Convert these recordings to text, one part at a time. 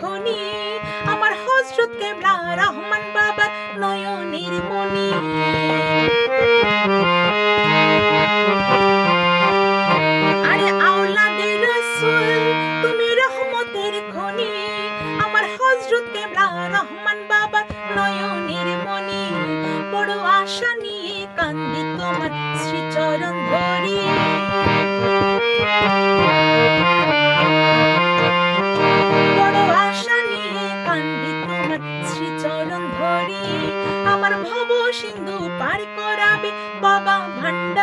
খনি। আমার হযরত কেবলা রহমান বাবার নয়নের মনি খনি। রহমান বাবার নয়নের মনি বড় আশা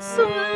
算。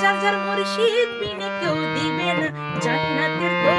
যার যার মুর্শিদ বিনে কেউ দিবে না। জান্নাতের তরি